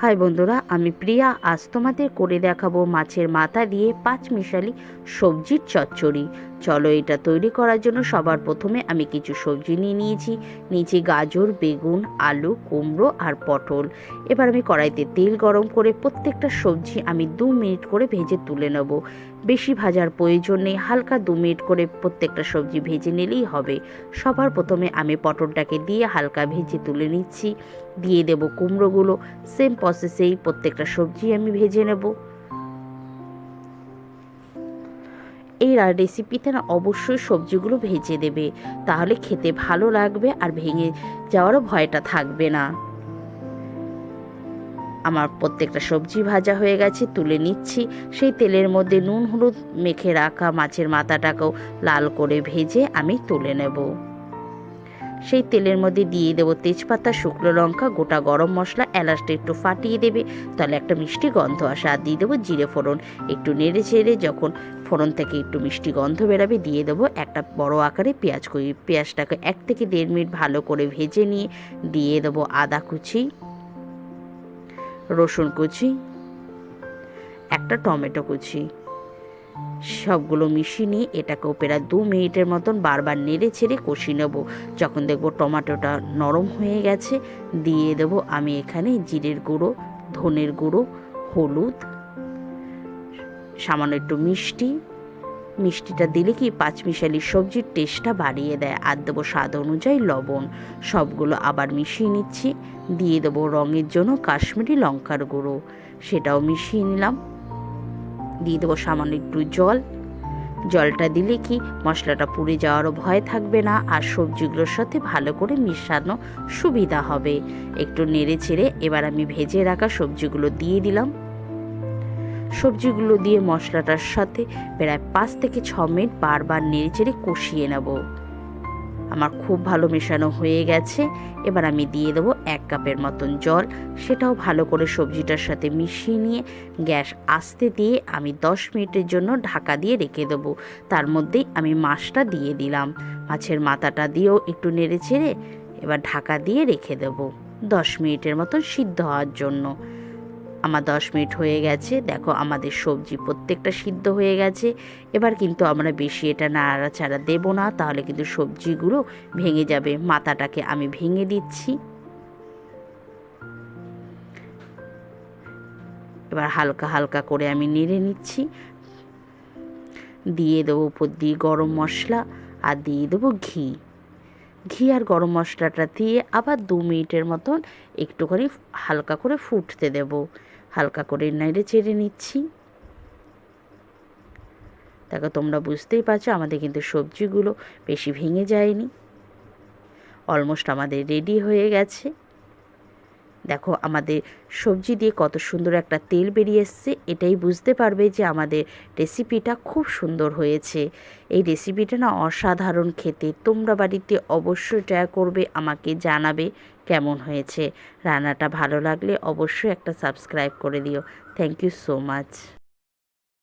High বন্ধুরা, আমি প্রিয়া। আজ তোমাদের করে দেখাবো মাছের মাথা দিয়ে পাঁচ মিশালি সবজির চচ্চড়ি। চলো এটা তৈরি করার জন্য সবার প্রথমে আমি কিছু সবজি নিয়ে নিয়েছি। নিচে গাজর, বেগুন, আলু, কুমড়ো আর পটল। এবার আমি কড়াইতে তেল গরম করে প্রত্যেকটা সবজি আমি দু মিনিট করে ভেজে তুলে নেব। বেশি ভাজার প্রয়োজন নেই, হালকা দু মিনিট করে প্রত্যেকটা সবজি ভেজে নিলেই হবে। সবার প্রথমে আমি পটলটাকে দিয়ে হালকা ভেজে তুলে নিচ্ছি। দিয়ে দেব কুমড়োগুলো। সেম প্রসেসেই প্রত্যেকটা সবজি আমি ভেজে নেব। এই রেসিপিতে না অবশ্যই সবজিগুলো ভেজে দেবে। তাহলে খেতে ভালো লাগবে আর ভেঙে যাওয়ারও ভয়টা থাকবে না। আমার প্রত্যেকটা সবজি ভাজা হয়ে গেছে, তুলে নিচ্ছি। সেই তেলের মধ্যে নুন, হলুদ মেখে রাখা মাছের মাথাটাকেও লাল করে ভেজে আমি তুলে নেব। সেই তেলের মধ্যে দিয়ে দেবো তেজপাতা, শুকনো লঙ্কা, গোটা গরম মশলা, এলাচটা একটু ফাটিয়ে দেবে। তাহলে একটা মিষ্টি গন্ধ আসে আর দিয়ে দেবো জিরে ফোড়ন। একটু নেড়ে চেড়ে যখন ফোড়ন থেকে একটু মিষ্টি গন্ধ বেরাবে, দিয়ে দেবো একটা বড় আকারে পেঁয়াজ কুচি। পেঁয়াজটাকে এক থেকে দেড় মিনিট ভালো করে ভেজে নিয়ে দিয়ে দেবো আদা কুচি, রসুন কুচি, একটা টমেটো কুচি। সবগুলো মিশিয়ে নিয়ে এটাকেও প্রায় দু মিনিটের মতন বারবার নেড়ে ছেড়ে কষিয়ে নেব। যখন দেখব টমেটোটা নরম হয়ে গেছে, দিয়ে দেব আমি এখানে জিরের গুঁড়ো, ধনের গুঁড়ো, হলুদ সামান্য একটু মিষ্টি। মিষ্টিটা দিলে কি পাঁচমিশালি সবজির টেস্টটা বাড়িয়ে দেয়। আর দেবো স্বাদ অনুযায়ী লবণ। সবগুলো আবার মিশিয়ে নিচ্ছি। দিয়ে দেবো রঙের জন্য কাশ্মীরি লঙ্কার গুঁড়ো। সেটাও মিশিয়ে নিলাম। দিয়ে দেবো সামান্য একটু জল। জলটা দিলে কি মশলাটা পুড়ে যাওয়ারও ভয় থাকবে না। আর সবজিগুলোর সাথে ভালো করে মিশানো সুবিধা হবে। একটু নেড়ে ছেড়ে এবার আমি ভেজে রাখা সবজিগুলো দিয়ে দিলাম। সবজিগুলো দিয়ে মশলাটার সাথে প্রায় পাঁচ থেকে ছ মিনিট বারবার নেড়ে চেড়ে কষিয়ে নেব। আমার খুব ভালো মেশানো হয়ে গেছে। এবার আমি দিয়ে দেবো এক কাপের মতন জল। সেটাও ভালো করে সবজিটার সাথে মিশিয়ে নিয়ে গ্যাস আস্তে দিয়ে আমি দশ মিনিটের জন্য ঢাকা দিয়ে রেখে দেবো। তার মধ্যেই আমি মাছটা দিয়ে দিলাম। মাছের মাথাটা দিয়েও একটু নেড়ে চেড়ে এবার ঢাকা দিয়ে রেখে দেবো। দশ মিনিটের মতন সিদ্ধ হওয়ার জন্য। আমার দশ মিনিট হয়ে গেছে। দেখো আমাদের সবজি প্রত্যেকটা সিদ্ধ হয়ে গেছে। এবার কিন্তু আমরা বেশি এটা নাড়াচাড়া দেবো না, তাহলে কিন্তু সবজিগুলো ভেঙে যাবে। মাথাটাকে আমি ভেঙে দিচ্ছি। এবার হালকা হালকা করে আমি নেড়ে নিচ্ছি। দিয়ে দেবো উপর দিয়ে গরম মশলা আর দিয়ে দেবো ঘি। ঘি আর গরম মশলাটা দিয়ে আবার দু মিনিটের মতন একটুখানি হালকা করে ফুটতে দেব। হালকা করে নেড়ে চেড়ে নিচ্ছি। তাকে তোমরা বুঝতেই পারছ আমাদের কিন্তু সবজিগুলো বেশি ভেঙে যায়নি। অলমোস্ট আমাদের রেডি হয়ে গেছে। দেখো, আমাদের সবজি দিয়ে কত সুন্দর একটা তেল বেরিয়ে এসছে। এটাই বুঝতে পারবে যে আমাদের রেসিপিটা খুব সুন্দর হয়েছে। এই রেসিপিটা না অসাধারণ খেতে। তোমরা বাড়িতে অবশ্যই ট্রাই করবে, আমাকে জানাবে কেমন হয়েছে। রান্নাটা ভালো লাগলে অবশ্যই একটা সাবস্ক্রাইব করে দিও। Thank you so much